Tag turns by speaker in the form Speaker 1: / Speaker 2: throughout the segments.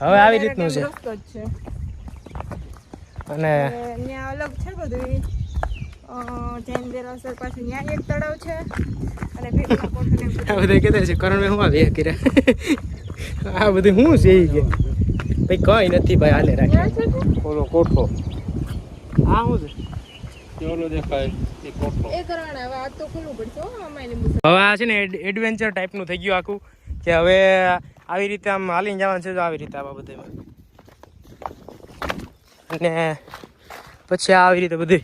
Speaker 1: હવે આવી રીતનું છે.
Speaker 2: રસ્તો જ છે.
Speaker 1: અને
Speaker 2: ત્યાં અલગ છે બધું જૈન દેરાસર પાસે ત્યાં એક તળાવ છે. અને બધું.
Speaker 1: આ બધા કહેતા છે કરણભાઈ હું આવી કર્યા આ બધું શું છે કે. ભાઈ કઈ નથી ભાઈ હાલે રાખે.
Speaker 3: ઓલો કોઠો.
Speaker 1: આ શું છે?
Speaker 3: ઓલો દેખાય એ કોઠો.
Speaker 2: એ કરણ હવે
Speaker 1: હવે આ છે ને એડવેન્ચર ટાઈપનું થઈ ગયું આખું, કે હવે આવી રીતે આમ હાલીને જવાનું છે તો આવી રીતે આ બધામાં અને પછી આવી રીતે બધી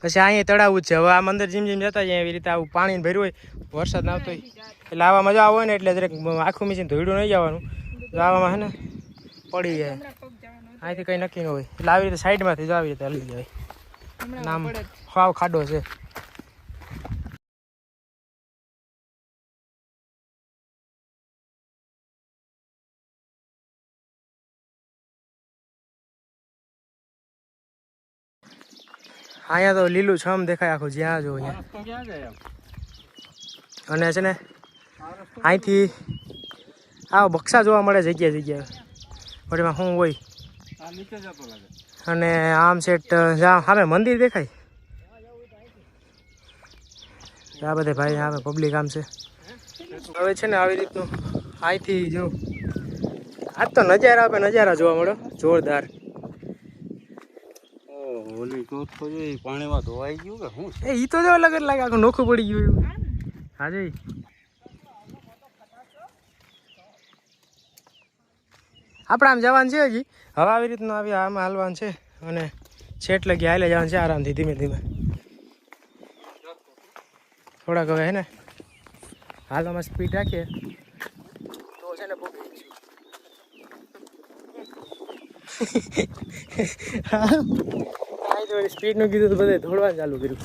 Speaker 1: પછી અહીંયા તળાવ જ છે. હવે આ મંદિર જીમ જીમ જતા જાય એવી રીતે આવું પાણી ભર્યું હોય. વરસાદ ના આવતો હોય. એટલે આવા મજા આવે ને એટલે દરેક આખું મીસીને ધોઈડું નહીં જવાનું. તો આવામાં હે ને પડી જાય. અહીંથી કંઈ નક્કી ન હોય. એટલે આવી રીતે સાઈડમાંથી જ આવી રીતે હલી જાય. નામ ખાવ ખાડો છે. અહીંયા તો લીલું છમ દેખાય આખું જ્યાં જો અહીંયા? અને છે ને અહીંથી આ બક્ષા જોવા મળે જગ્યાએ જગ્યાએ પણ એમાં શું હોય અને આમ સેટ જ્યાં સામે મંદિર દેખાય. આ બધે ભાઈ સામે પબ્લિક આમ છે. હવે છે ને આવી રીતનું અહીંથી જો આજ તો નજારા આપે નજારા જોવા મળ્યો જોરદાર.
Speaker 3: ઓલી કોઠો જો પાણીમાં ધોવાઈ ગયું કે શું
Speaker 1: એ ઈ તો જો અલગ જ લાગે આખું નોખું પડી ગયું હા. જી આપણે આમ જવાનું છે હજી. હવે આવી રીતનું આવી આમ હાલવાનું છે અને છેટ લગી હાલે જવાનું છે આરામથી ધીમે ધીમે. થોડાક હવે હે ને હાલવામાં સ્પીડ રાખીએ. તો છે ને પકડી જઈશું સ્પીડનું કીધું તો બધે દોડવાનું ચાલુ કર્યું.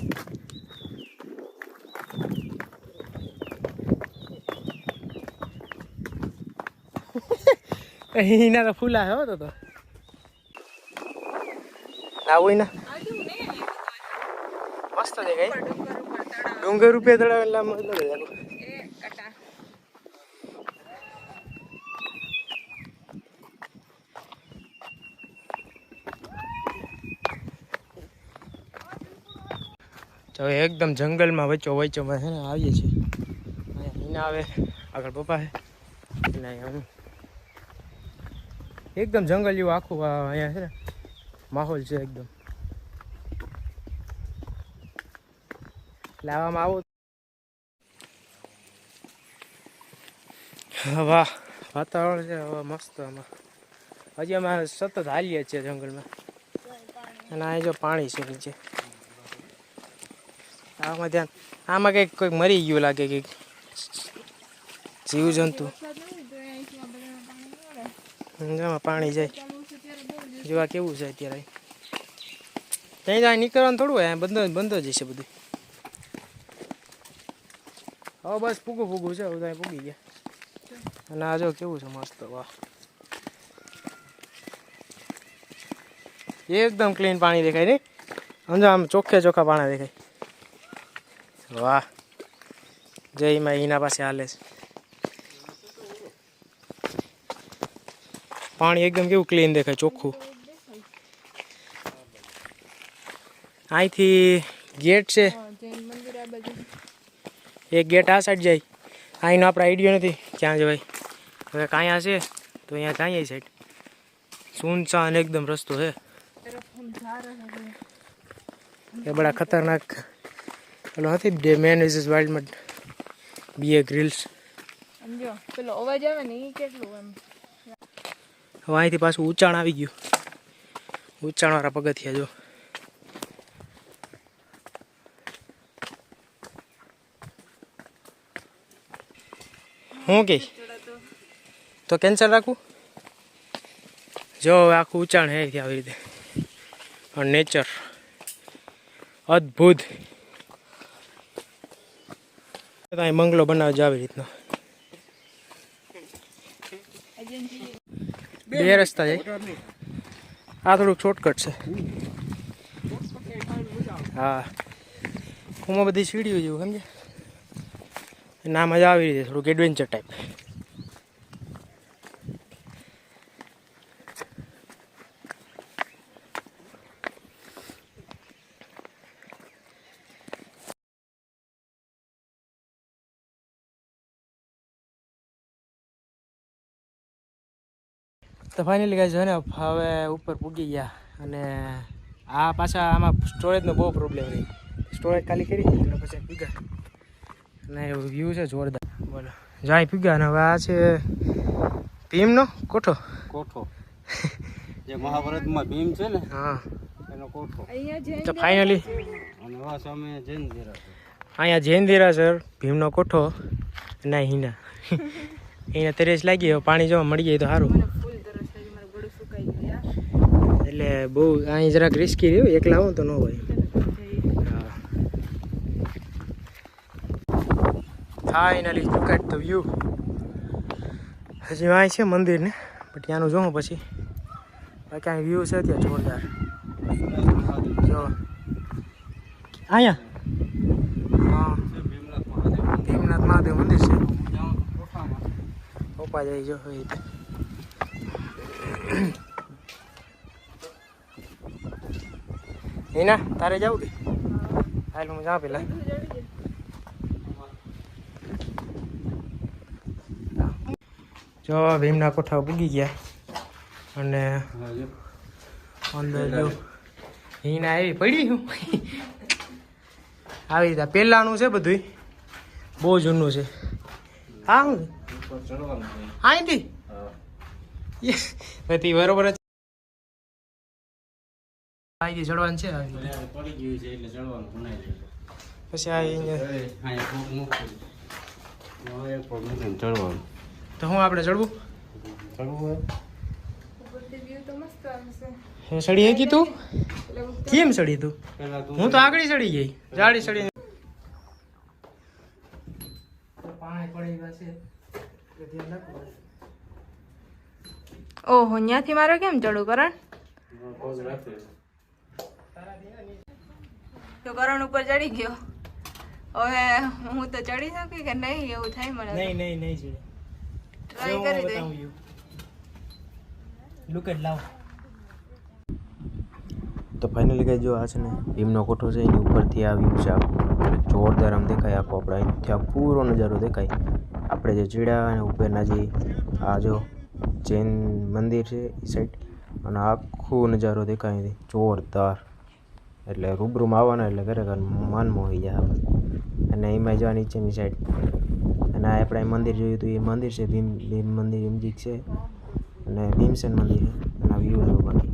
Speaker 1: એના તો ફૂલા હે તો તો. આવું ના મસ્ત ડુંગર રૂપિયા તળાવ મસ્ત દેખાય
Speaker 2: એ કાટા
Speaker 1: તો એકદમ જંગલમાં વચ્ચો વચ્ચો છે ને આવીએ છીએ. અહીંયા હિના આવે, આગળ પપ્પા છે એકદમ જંગલ જેવું આખું અહીંયા છે ને, માહોલ છે એકદમ. એટલે આવામાં આવું. વાહ, વાતાવરણ છે હવે મસ્ત આમાં. હજી અમે સતત હાલીએ છીએ જંગલમાં. અને અહીંયા જો પાણી છે નીચે. આમાં ધ્યાન. આમાં કંઈક કોઈક મરી ગયું લાગે કંઈક. જીવ જંતુ
Speaker 2: વરસાદ ન હોય તો અહીંથી આ બધામાં પાણી
Speaker 1: આમાં પાણી જાય. જેવા કેવું છે અત્યારે. ત્યાં જાય, નીકળવાનું થોડું હોય બંધ બંધ જ છે બધું. હવે બસ પૂગું પૂગું છે, બધા પૂગી ગયા. અને આ જો કેવું છે મસ્ત વાહ. એકદમ ક્લીન પાણી દેખાય નહીં. સમજો આમ ચોખ્ખે ચોખ્ખા પાણી દેખાય. વાહ. જય માં એના પાસે હાલે છે. પાણી એકદમ કેવું ક્લીન દેખાય ચોખ્ખું. અહીંથી ગેટ છે.
Speaker 2: આ
Speaker 1: એક ગેટ આ સાઈડ જાય. અહીંનો આપણે આઈડિયો નથી. ક્યાં જવાય હવે કાંઈ છે તો અહીંયા જઈએ સાઈડ સુનસાન એકદમ રસ્તો છે. એ બડા ખતરનાક પેલો નથી ડે મેન ઇઝ વાઇલ્ડમાં બીએ ગ્રીલ્સ
Speaker 2: સમજો. પેલો અવાજ આવે ને એ કેટલું એમ.
Speaker 1: હવે અહીંથી પાછું ઊંચાણ આવી ગયું. ઊંચાણવાળા પગથિયા જો. હું કે? તો કેન્સલ રાખું? જો આખું ઊંચાણ હે આવી રીતે. નેચર અદ્ભુત. અહીં બંગલો બનાવજો આવી રીતનો. બે રસ્તા છે. આ થોડુંક શોર્ટકટ છે. હા. હું બધી સીડીઓ જેવું સમજે ના મજા આવી રીતે, થોડુંક એડવેન્ચર ટાઈપ તો ફાઇનલી ગાઈઝ છે ને હવે ઉપર પૂગી ગયા અને આ પાછા આમાં સ્ટોરેજનો બહુ પ્રોબ્લેમ રહી. સ્ટોરેજ ખાલી કરી એટલે પછી પૂગા અને વ્યૂ છે જોરદાર. બોલો. જાય પૂગ્યા અને હવે આ છે ભીમનો કોઠો.
Speaker 3: કોઠો. જે મહાભારતમાં ભીમ છે ને
Speaker 1: હા.
Speaker 3: એનો કોઠો.
Speaker 1: તો ફાઇનલી
Speaker 3: અને સામે જૈન
Speaker 1: અહીંયા જૈન દેરાસર ભીમનો કોઠો ના હિના. અહીંયા તેરેસ લાગી પાણી જોવા મળી જાય તો સારું
Speaker 2: મને ફૂલ તરસ લાગી મારું ગળું સુકાઈ ગયું યાર
Speaker 1: એટલે બહુ અહીં જરાક રિસ્કી રહ્યું, એકલા આવું તો ન હોય. Finally look at the view હજી અહીં છે મંદિર ને પણ ત્યાંનું જોઉં પછી. બાકી અહીં વ્યૂ છે ત્યાં જોરદાર. જો. અહીંયા? હા.
Speaker 3: ભીમનાથ મહાદેવ
Speaker 1: મંદિર છે. પપ્પા જાય જો એ રીતે એના તારે જવું કે હાલ હું જાઉં પેલા જો ભીમના કોઠા પૂગી ગયા. અને અંદર જો હિના એવી પડી હું. આવી રીતે પહેલાંનું છે બધું બહુ જૂનું છે. હા હું. અહીંથી બધી બરોબર અહીંથી ચડવાનું છે
Speaker 3: પડી ગયું છે એટલે ચડવાનું બનાવી
Speaker 1: પછી આ
Speaker 3: ચડવાનું
Speaker 1: તો હું આપણે ચડવું
Speaker 3: ચડવું
Speaker 2: મસ્ત આવશે
Speaker 1: હે તું? કેમ ચડી તું? હું તો આગળ ચડી ગઈ. જાડી ચડી પાણી પડી જશે ધ્યાન
Speaker 2: ઓહો ત્યાંથી મારે કેમ ચડું કરણ? તો કરણ ઉપર ચડી ગયો. હવે હું તો ચડી શકું કે નહીં એવું થાય મને
Speaker 1: નહીં નહીં નહીં ચડે.
Speaker 2: ટ્રાય કરી દે.
Speaker 1: લુક એટ લાવ.
Speaker 4: તો ફાઇનલી કઈ જો આ છે ને ભીમનો કોઠો છે એની ઉપરથી આવ્યું વ્યૂ છે આખું. જોરદાર આમ દેખાય આખો આપણે. અહીંથી આ પૂરો નજારો દેખાય. આપણે જે ચીડા અને ઉપરના જે આ જો જૈન મંદિર છે એ સાઈડ અને આખો નજારો દેખાય અહીંથી. જોરદાર. એટલે રૂબરૂમાં આવવાના એટલે ખરેખર મન મોહી જાય આપણે અને એમાં આ નીચેની સાઈડ અને આ આપણે મંદિર જોયું હતું, એ મંદિર છે ભીમ ભીમ મંદિર ભીમજી છે. અને ભીમસેન મંદિર છે. અને વ્યૂ જો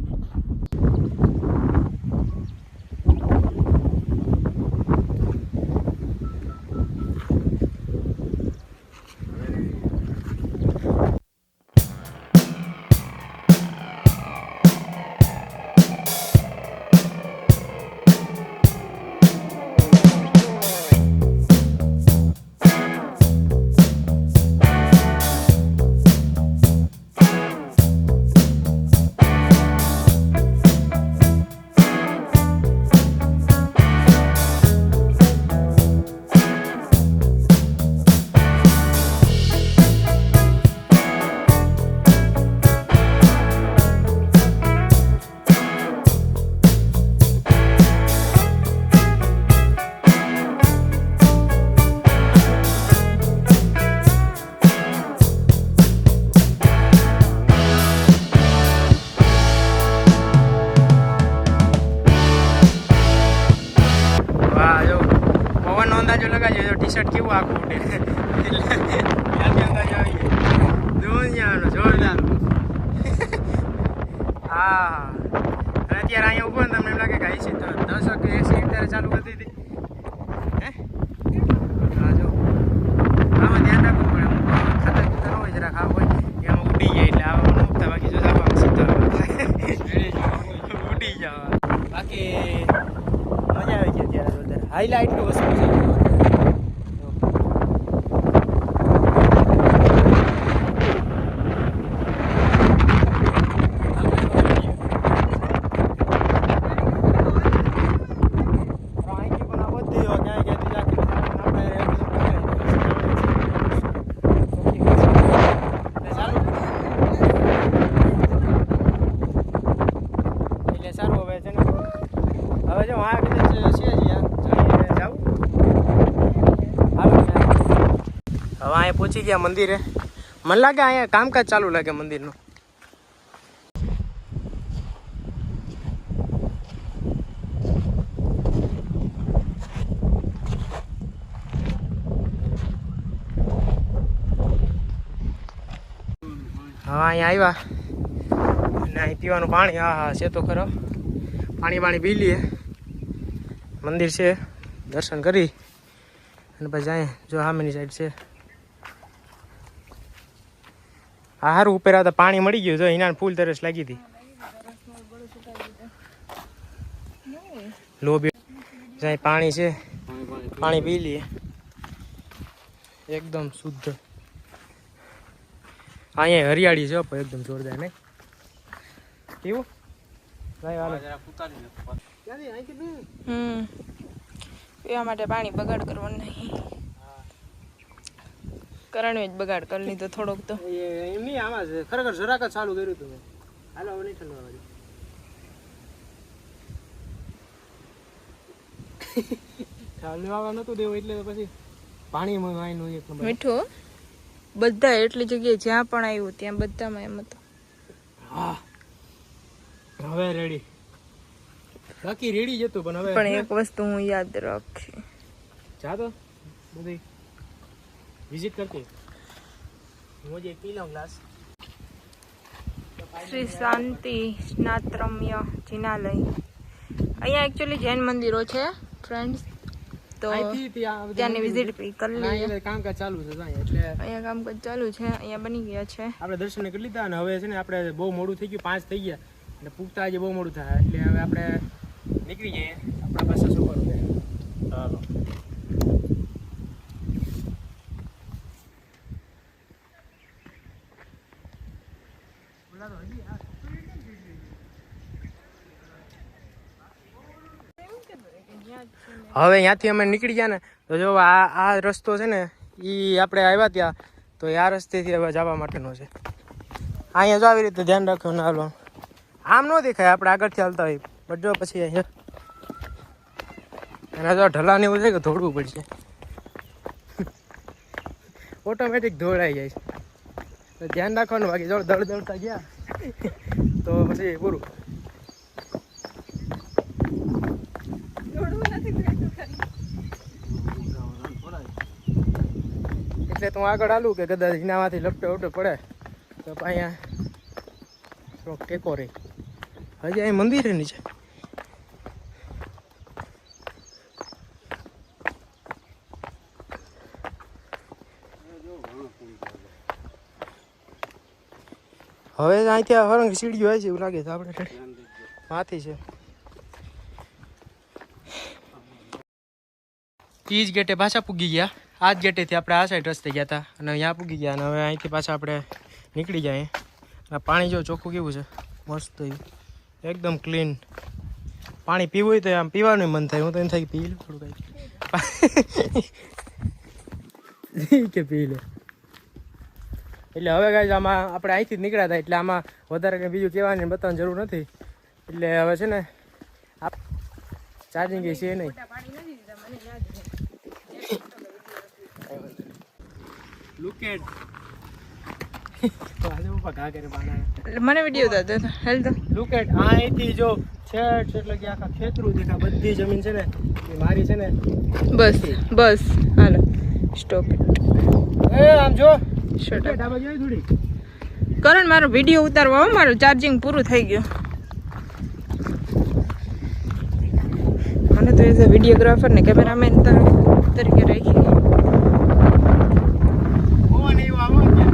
Speaker 1: જો ટી શર્ટ કેવું આખું ઉડે? દુનિયાનો જોરદાર હા. અને અત્યારે અહીંયા ઊભો ને તમને એમ લાગે કે આઈ છે તો દસ એસી અત્યારે ચાલુ કરી દીધી. હે? હા જો. આમાં ધ્યાન રાખવું પડે. અમુક ખાતર ખાતર હોય જરા ખાવ હોય. એમાં ઉડી જાય એટલે આવા ન બાકી જો સીધા ઉડી જવા બાકી મજા આવી ગઈ અત્યારે હાઈલાઇટ વસ્તુ છે હવે જો આ કદાચ છે જ્યાં જાઈએ જાવું હાલો જાય. હવે અહીંયા પહોંચી ગયા મંદિરે. મને લાગે અહીંયા કામકાજ ચાલુ લાગે મંદિરનું. હા, અહીંયા આવ્યા. અને અહીં પીવાનું પાણી, હા હા, છે તો ખરો. પાણી પાણી પી લઈએ. મંદિર છે, દર્શન કરી. અને પછી અહીંયા જો સામેની સાઈડ છે. હા સારું ઉપર તો પાણી મળી ગયું તો એના ફૂલ તરસ લાગી હતી. લોબી જાય પાણી છે.
Speaker 3: પાણી
Speaker 1: પી લઈએ. એકદમ શુદ્ધ. અહીંયા હરિયાળી છે પણ એકદમ જોરદાર નહીં. કેવું
Speaker 2: પીવા માટે પાણી બગાડ કરવાનું નહીં. કરણવે જ બગાડ કરી લીધો થોડોક તો.
Speaker 1: એમ નહીં આમાં છે ખરેખર જરાક જ ચાલુ કર્યું હતું. હાલો હવે નહીં ઠંડવા નતું દેવું એટલે પછી પાણી વાયનું એક નંબર.
Speaker 2: મીઠું બધા એટલી જગ્યાએ જ્યાં પણ આવ્યું ત્યાં બધામાં એમ હતું.
Speaker 1: હા. હવે રેડી બાકી રેડી જતું પણ હવે
Speaker 2: પણ એક વસ્તુ હું યાદ રાખી.
Speaker 1: જા તો બધી. વિઝિટ કરતી. હું જે लो ग्लास ગ્લાસ
Speaker 2: શ્રી શાંતિ સ્નાત્રમ્ય જિનાલય. અહીંયા એકચ્યુઅલી જૈન મંદિરો છે ફ્રેન્ડ્સ તો ત્યાંની વિઝિટ કરી લઈએ.
Speaker 1: કામકાજ ચાલુ છે એટલે
Speaker 2: અહીંયા કામકાજ ચાલુ છે અહીંયા બની ગયા છે.
Speaker 1: આપણે દર્શન કરી લીધા અને હવે છે ને આપણે બહુ મોડું થઈ ગયું પાંચ થઈ ગયા. એટલે પૂગતા આજે બહુ મોડું થાય. એટલે હવે આપણે નીકળી જઈએ. આપણા પાસે શું કરવું ચાલો. હવે ત્યાંથી અમે નીકળી ગયા ને, તો જો આ આ રસ્તો છે ને એ આપણે આવ્યા ત્યાં, તો એ આ રસ્તેથી હવે જવા માટેનો છે. અહીંયા જો આવી રીતે ધ્યાન રાખવાનું હાલો. આમ ન દેખાય, આપણે આગળથી હાલતા હોય. બટ જો પછી અહીંયા. એના જો ઢલાને એવું છે કે ધોળવું પડશે. ઓટોમેટિક દોડાઈ જાય છે. તો ધ્યાન રાખવાનું બાકી. જો દળ દળતા ગયા, તો પછી પૂરું એટલે તું આગળ હાલું કે કદાચ એનામાંથી લપટો ઉપટો પડે. તો અહીંયા થોડોક ટેકો રહી. હજી અહીં મંદિર નીચે. હવે અહીંથી હરંગ સીડીઓ હોય છે એવું લાગે છે આપણે માથી છે. ઈજ ગેટે પાછા પૂગી ગયા. આ જ ગેટેથી આપણે આ સાઈડ રસ્તે ગયા હતા અને અહીંયા પૂગી ગયા અને હવે અહીંથી પાછા આપણે નીકળી જાય અને પાણી જો ચોખ્ખું કેવું છે? મસ્ત એકદમ ક્લીન પાણી પીવું હોય તો આમ પીવાનું મન થાય. હું તો એમ થાય પી લઉં થોડું કંઈક કે પી લે એટલે હવે કાંઈ આમાં આપણે અહીંથી જ નીકળ્યા હતા એટલે આમાં વધારે કંઈ બીજું કહેવાની બતાવવાની જરૂર નથી. એટલે હવે છે ને ચાર્જિંગ છે નહીં. લુક એટ
Speaker 2: મને વીડિયો દાદો હેલ તો
Speaker 1: લુક એટ આ અહીંથી જો છેટ એટલે કે આખા ખેતરું દેખા બધી જમીન છે ને એ મારી છે ને
Speaker 2: બસ બસ હાલો સ્ટોપ
Speaker 1: એ આમ જો
Speaker 2: શટ
Speaker 1: અપ ડાબા જોઈ થોડી
Speaker 2: કરણ મારો વીડિયો ઉતારવા હો, મારું ચાર્જિંગ પૂરું થઈ ગયું. મને તો એઝ અ વિડીયોગ્રાફર ને કેમેરામેન તરીકે રાખી
Speaker 1: પવન એવો આવો ને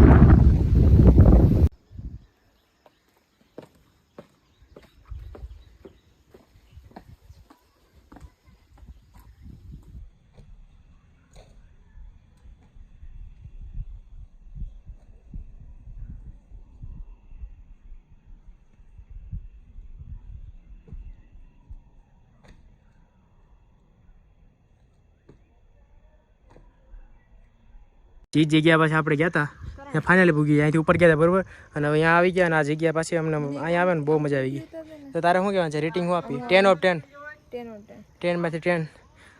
Speaker 1: જે જગ્યા પાછી આપણે ગયા હતા ત્યાં ફાઇનલી ભૂગી ગયા. અહીંથી ઉપર ગયા હતા બરોબર? અને હવે અહીંયા આવી ગયા અને આ જગ્યા પાછી અમને અહીંયા આવે ને બહુ મજા આવી ગઈ. તો તારે શું કહેવાનું છે? રેટિંગ હું આપી? ટેન ઓફ ટેન ટેનમાંથી ટેન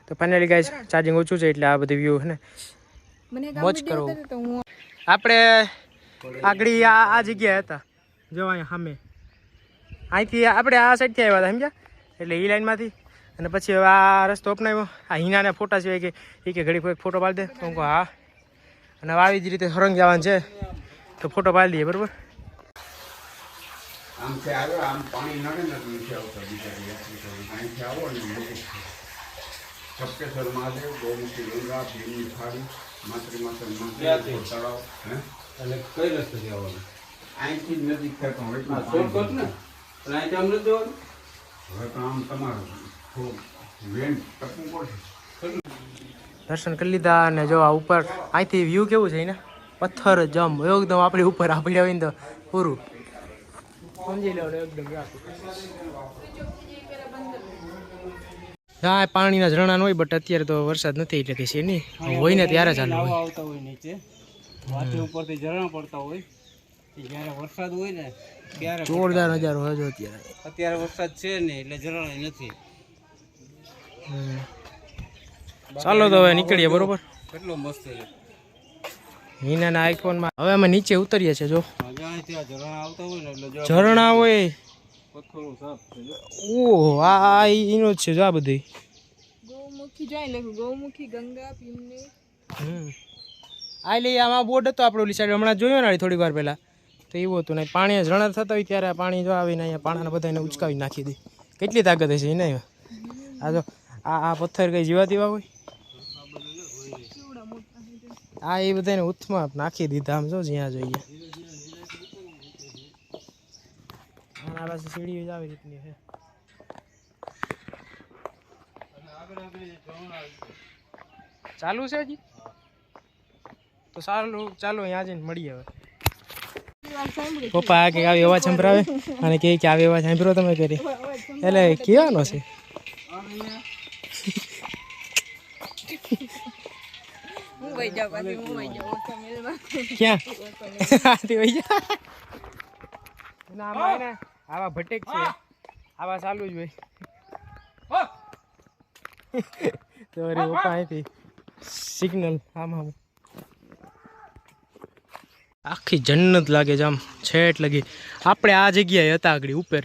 Speaker 1: તો ફાઇનલી ગાઈઝ ચાર્જિંગ ઓછું છે એટલે આ બધી વ્યૂ ને? મોજ કરો. આપણે આગળ આ આ જગ્યાએ હતા. જો અહીંયા સામે. અહીંથી આપણે આ સાઈડથી આવ્યા હતા સમજ્યા? એટલે એ લાઈનમાંથી અને પછી હવે આ રસ્તો અપનાવ્યો. આ હિનાના ફોટા સિવાય કે એ કે ઘડી કોઈ ફોટો પાડી દે. તો હું કહું હા. અને આવી જ રીતે સરંગ જવાનું છે. તો ફોટો પાડી દઈએ બરાબર?
Speaker 3: આમ છે આવ્યો આમ પાણી નડે ને નથી આવતા બિચારી અહીંથી આવો ને. સપ્તેશ્વર મહાદેવ ગૌમુખી ગંગા ભીમની થાળી માતૃ માતર તળાવ હે?
Speaker 5: એટલે કઈ રસ્તે જવાનું
Speaker 3: અહીંથી જ નજીક
Speaker 5: ને? આમ નથી જવાનું?
Speaker 3: હવે તો આમ તમારું. થોડું વેન ટપવું પડશે.
Speaker 1: દર્શન કરી લીધા અને જો આ ઉપર અહીંથી વ્યૂ કેવું છે ને પથ્થર જમ એકદમ આપણી ઉપર આપણી આવીને તો પૂરું. સમજી લો એકદમ હા પાણીના ઝરણા હોય બટ અત્યારે તો વરસાદ નથી એટલે કે છે નહીં. હોય ને ત્યારે ચાલુ હોય.
Speaker 5: આવતા હોય નીચે. વાંચે ઉપરથી ઝરણા પડતા હોય. જ્યારે વરસાદ હોય ને ત્યારે
Speaker 1: જોરદાર નજારો હોય. જો અત્યારે.
Speaker 5: અત્યારે વરસાદ છે ને એટલે ઝરણા નથી.
Speaker 1: હમ. ચાલો તો હવે નીકળીએ બરોબર?
Speaker 5: કેટલો મસ્ત છે.
Speaker 1: હિનાના આઈફોનમાં હવે અમે નીચે ઉતરીએ છીએ જો.
Speaker 5: ઝરણા હોય ને એટલે જો
Speaker 1: ઝરણા હોય.
Speaker 5: પથ્થરો સાફ છે જો.
Speaker 1: ઓહો આ એનો જ છે જો આ બધી.
Speaker 2: ગૌમુખી જોઈ ગૌમુખી ગંગા ભીમની.
Speaker 1: હમ. આ લઈ આમાં બોર્ડ હતો આપણો ઓલી સાઈડ હમણાં જોયો ને થોડી વાર પહેલાં. તો એવું હતું ને પાણી ઝરણા થતા હોય ત્યારે પાણી જો આવીને અહીંયા પાણાને બધાને ઉચકાવી નાખી દે. કેટલી તાકાત હશે એને આ જો આ આ પથ્થર કઈ જીવા દેવા હોય? આ એ બધાને ઉથમાં નાખી દીધા આમ જો, જ્યાં જોઈએ. અને આ પાસે સીડી ચાલુ છે હજી? તો સારું ચાલો અહીંયા જઈને મળીએ હવે. પપ્પા આ કે આવી અવાજ સંભળાવે? અને કે આવી અવાજ સાંભળો તમે કરી એટલે કેવાનો છે.
Speaker 2: હું વઈ જાઉં પાછી હું વઈ જાઉં ઓછા મેલમાં
Speaker 1: ક્યાં? આથી વહી જા. ના આમાં આવા ભટેક છે. આવા ચાલુ જ હોય. તો અરે પપ્પા અહીંથી સિગ્નલ આમ આમ. આખી જન્નત લાગે છે આમ. છેટ લગી. આપણે આ જગ્યાએ હતા આગળ ઉપર.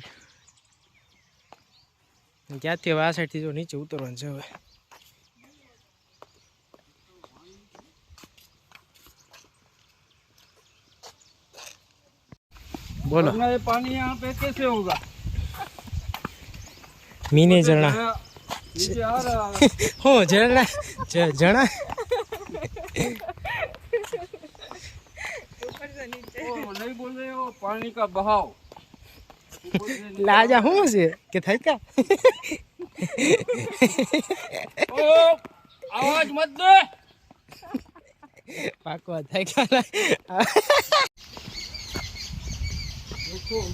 Speaker 1: ક્યાંથી હવે આ સાઈડથી જો નીચે ઉતરવાનું છે હવે બોલો
Speaker 5: अपना ये पानी यहाँ पे कैसे होगा
Speaker 1: મિની ઝરણા
Speaker 5: नीचे आ रहा है
Speaker 1: હું ઝરણા જ- જણા
Speaker 5: ओ, नहीं बोल रहे हो पानी का बहाव
Speaker 1: લાજા શું છે કે થાય કા
Speaker 5: ओ, आवाज मत दे
Speaker 1: પાકવા થાય કા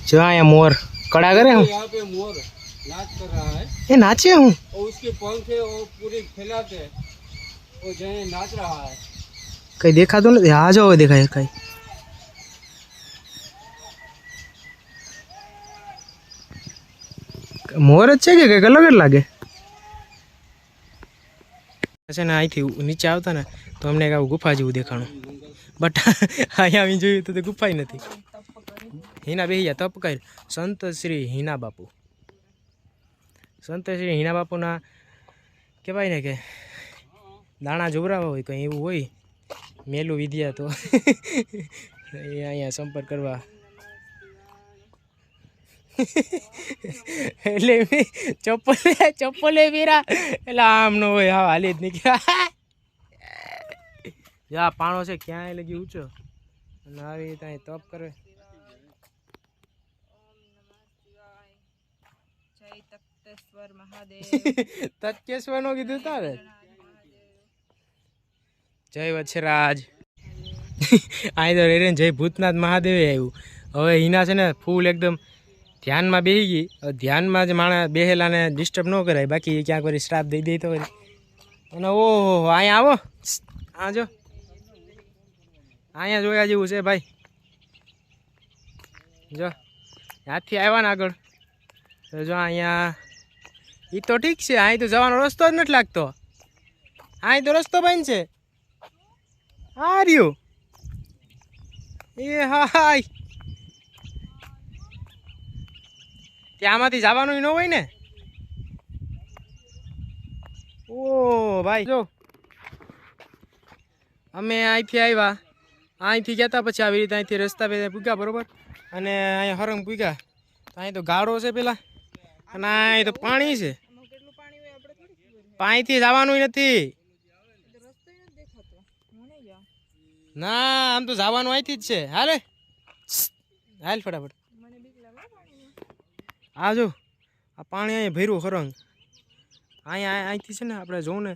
Speaker 1: જો અહીંયા મોર કડા કરે હું
Speaker 5: यहाँ पे मोर नाच कर रहा है
Speaker 1: એ નાચે હું
Speaker 5: और उसके पंख है वो पूरे फैला के वो जो है नाच रहा है
Speaker 1: કઈ દેખાતું નથી હા જો હવે દેખાય કઈ મોર જ છે કે કંઈક અલગ જ લાગે? છે ને અહીંથી નીચે આવતા ને, તો અમને આવું ગુફા જેવું દેખાણું. બટ અહીંયા આવી જોયું તો તે ગુફાઈ નથી. હિના બેહિયા તપ કર સંત શ્રી હિના બાપુ. સંત શ્રી હિના બાપુના કહેવાય ને કે દાણા જોવરાવા હોય, કંઈ એવું હોય, મેલું વિદ્યા તો અહીંયા સંપર્ક કરવા એટલે ચપ્પલ, ચપ્પલે પહેરા એટલે આમ નો હોય, હા, હાલી જ નીકળ્યા. જા પાણો છે, ક્યાંય લગી ઊંચો. અને આવી રીતે તપ કરે.
Speaker 2: તખ્તેશ્વર મહાદેવ
Speaker 1: કીધું તારે જય વચ્છરાજ. અહીં તો રેરે જય ભૂતનાથ મહાદેવે આવ્યું. હવે હિના છે ને, ફૂલ એકદમ ધ્યાનમાં બેસી ગઈ. ધ્યાનમાં જ માણસ બેહેલાને ડિસ્ટર્બ ન કરાય. બાકી ક્યાંક વળી શ્રાપ દઈ દઈ તો વળી. અને ઓહો, અહીંયા આવો. આ જો. અહીંયા જોયા જેવું છે ભાઈ. જો. ત્યાંથી આવ્યા ને આગળ. તો જો અહીંયા. એ તો ઠીક છે. અહીં તો જવાનો રસ્તો જ નથી લાગતો. અહીં તો રસ્તો બંધ છે. આ રહ્યું. એ હા હાય. ત્યાંમાંથી જવાનું ન હોય ને? ઓ, ભાઈ, જો. અમે અહીંથી આવ્યા. અહીંથી ગયા પછી આવી રીતે અહીંથી રસ્તા પે પૂગ્યા, બરાબર? અને અહીંયા હરંગ પૂગ્યા. અહીં તો ગાળો છે પેલા. અને અહીં તો પાણી છે. પાણીથી જવાનું નથી. ના, આમ તો જવાનું અહીંથી જ છે. હાલે? હાલ ફટાફટ. આ જો, આ પાણી અહીંયા ભર્યું ખરંગ અહીંયા અહીંથી છે ને આપણે જોઉં ને.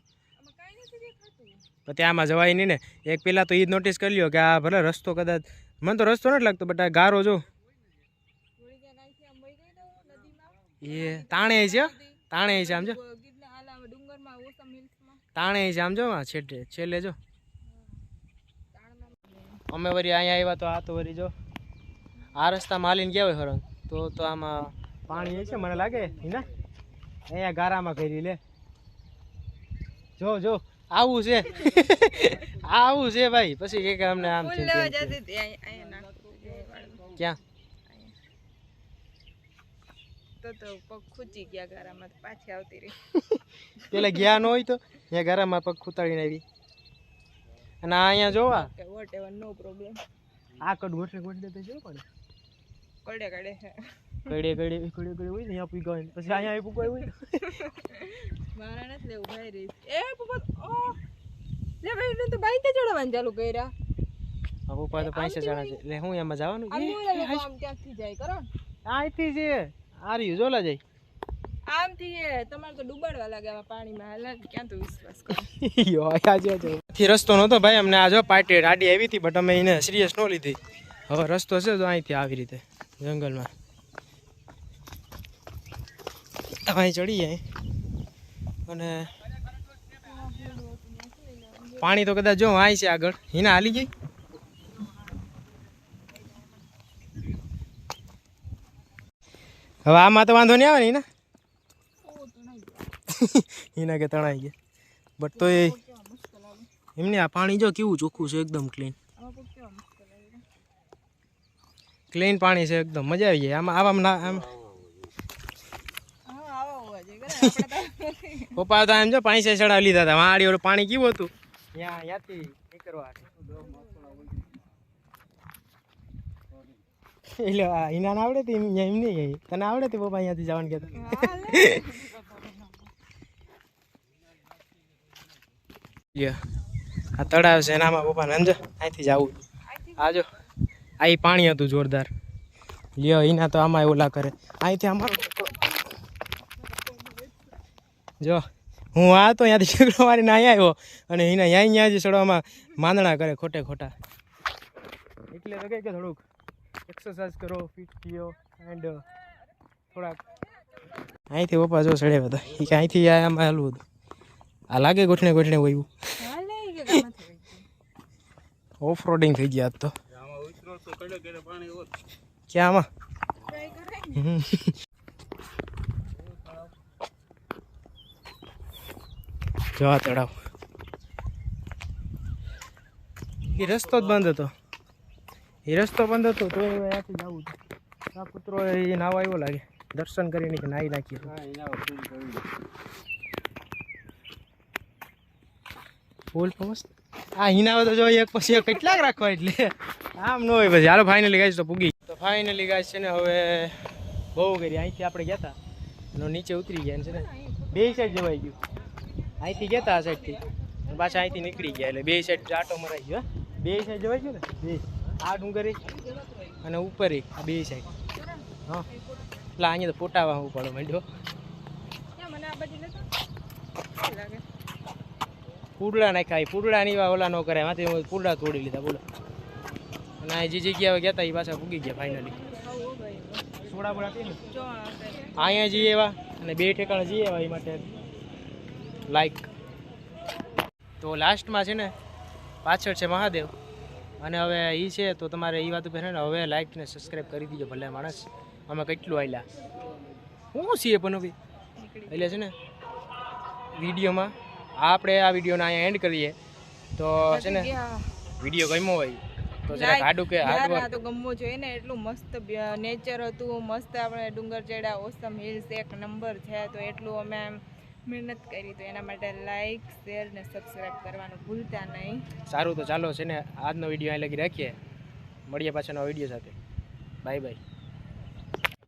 Speaker 1: પછી આમાં જવાય નહીં ને. એક પેલા તો એ જ નોટિસ કરી લ્યો કે આ ભલે રસ્તો કદાચ, મને તો રસ્તો નથી લાગતો બટ આ ગારો જો. એ તાણે છે. તાણે છે આમ જો. તાણે છે આમ જો છેટે છેલ્લે જો. અમે વળી અહીંયા આવ્યા તો આ તો વળી જો. આ રસ્તા માલીને ગયા હોય હરંગ તો તો આમાં પાણી છે મને લાગે. ના અહીંયા ગારામાં કરી લે. જો જો આવું છે. આવું છે ભાઈ. પછી કે અમને આમ. ક્યાં?
Speaker 2: તો તો પગ ખૂચી ગયા ગારામાં પાછી આવતી રહી.
Speaker 1: પેલા ગયા ન હોય તો ત્યાં ગારામાં પગ ખૂતાડીને આવી. અને આ અહીંયા જોવા.
Speaker 2: વોટ એવર નો પ્રોબ્લેમ
Speaker 1: આ કડ ગોઠવે ગોઠવે તો શું પડે.
Speaker 2: કડે કડે
Speaker 1: કડે કડે કડે કડે હોય ને હોય ને પછી અહીંયા આવી કોઈ હોય
Speaker 2: મારા નથી લેવું ભાઈ રે. એ પપ્પા ઓ. લે ભાઈ ને તો બાઈક ચડવાનું ચાલુ કર્યા.
Speaker 1: આ પપ્પા તો પૈસા જાણે છે. એટલે હું એમાં જવાનું?
Speaker 2: આમ ત્યાંથી જાય કરો.
Speaker 1: અહીંથી છે. આ રહ્યું જોલા જાય.
Speaker 2: આમથી એ તમારે તો ડૂબાડવા લાગે આવા પાણીમાં. હાલ ક્યાં તો વિશ્વાસ કરો.
Speaker 1: યો આજે જો થી રસ્તો નહોતો ભાઈ અમને આ જો પાર્ટી ગાડી આવી હતી બટ અમે એને સિરિયસ ન લીધી. હવે રસ્તો છે તો અહીંથી આવી રીતે જંગલમાં. અહીં ચડી જાય અને પાણી તો કદાચ જો અહીં છે આગળ. હિના હાલી ગઈ? હવે આમાં તો વાંધો નહીં આવે ને હિના? હિના કે તણાઈ ગયા. બટ તો એ એમને આ પાણી જો કેવું ચોખ્ખું છે એકદમ ક્લીન ક્લીન પાણી છે એકદમ. મજા આવી જાય. આમાં આવામાં આમ
Speaker 2: હા આવા હોવા જોઈએ કરે આપણે તો
Speaker 1: પપ્પા તો એમ જો પાણી ચડાવી લીધા હતા. વાડી ઓલું પાણી કેવું હતું? ત્યાં ત્યાંથી નીકળવા એટલે આ ઈનાને આવડે તે એમ નહીં નહીં તને આવડે તે પપ્પા અહીંયાથી જવાનું કહેતા? આ તળાવ છે એનામાં પપ્પાને સમજો અહીંથી જવું આ જો આ પાણી હતું જોરદાર. લ્યો એના તો આમાં ઓલા કરે. અહીંથી અમારું જો હું આ તો ત્યાંથી છેકડો મારીને અહીંયા આવ્યો અને એને અહીંયા અહીંયા જ સડવામાં માંદણા કરે ખોટે ખોટા. એટલે તો કહે કે થોડુંક એક્સરસાઇઝ કરો ફિટ થયો એન્ડ થોડાક અહીંથી પપ્પા જો ચડ્યા બધા. એ કે અહીંથી આમાં હાલવું હતું. આ લાગે ગોઠણે ગોઠણે
Speaker 2: નથી
Speaker 1: ઓફ રોડિંગ થઈ ગયા. તો.
Speaker 5: આમાં ઉતરો તો કડે કડે પાણી હોત
Speaker 1: ક્યાં આમાં?
Speaker 2: ટ્રાય કરે
Speaker 1: હમ. જો આ તળાવ. એ રસ્તો જ બંધ હતો. એ રસ્તો બંધ હતો તો અહીંયાથી જવું આ કૂતરો એ નાવા આવ્યો લાગે દર્શન કરીને નાહી નાખીએ.
Speaker 5: ફૂલ
Speaker 1: મસ્ત. આ હિનાવે તો જો એક પછી એક કેટલાક રાખવા એટલે. આમ ન હોય પછી. હાલો ફાઇનલી ગાઈશ તો પૂગી. તો ફાઇનલી ગાય છે ને હવે બહુ કરી. અહીંથી આપણે ગયા હતા નીચે ઉતરી ગયા છે ને. બે સાઈડ જવાઈ ગયું. અહીંથી ગયા હતા આ સાઈડથી પાછા અહીંથી નીકળી ગયા એટલે બે સાઈડ આટો મરાઈ ગયો બે સાઈડ જોવાય ગયું ને? બે. આ ડુંગરી અને ઉપર આ બે સાઈડ હા. એટલે અહીંયા તો ફોટાવા પડો માંડ્યો. પૂડડા નાખ્યા. પૂડડા ની ઓલા ન કરે એમાંથી હું પૂડલા તોડી લીધા બોલો. અને આ જે જગ્યાએ ગયા હતા એ પાછા ભૂગી ગયા ફાઇનલી સોડા બોડા અહીંયા જઈએ એવા અને બે ઠેકાણે જઈએ એવા એ માટે. લાઈક તો લાસ્ટમાં છે ને પાછળ છે મહાદેવ. અને હવે એ છે તો તમારે એ વાત ઉપર ને હવે લાઈક ને સબસ્ક્રાઈબ કરી દીજો ભલે માણસ. અમે કેટલું આવેલા શું છીએ પણ ભાઈ એટલે છે ને વિડીયોમાં આપણે આ વિડીયોને અહીંયા એન્ડ કરીએ. તો છે ને વીડિયો ગમ્યો હોય તો જરાક હાડું કે હાર્ડવર્ક
Speaker 2: તો ગમવું જોઈએ ને એટલું મસ્ત નેચર હતું મસ્ત આપણે ડુંગર ચડ્યા ઓસમ હિલ્સ એક નંબર છે તો એટલું અમે એમ મહેનત કરી તો એના માટે લાઈક શેર ને સબસ્ક્રાઇબ કરવાનું ભૂલતા નહીં.
Speaker 1: સારું તો ચાલો છે ને, આજનો વીડિયો અહીં લગી રાખીએ. મળીએ પાછળનો વીડિયો સાથે. Bye bye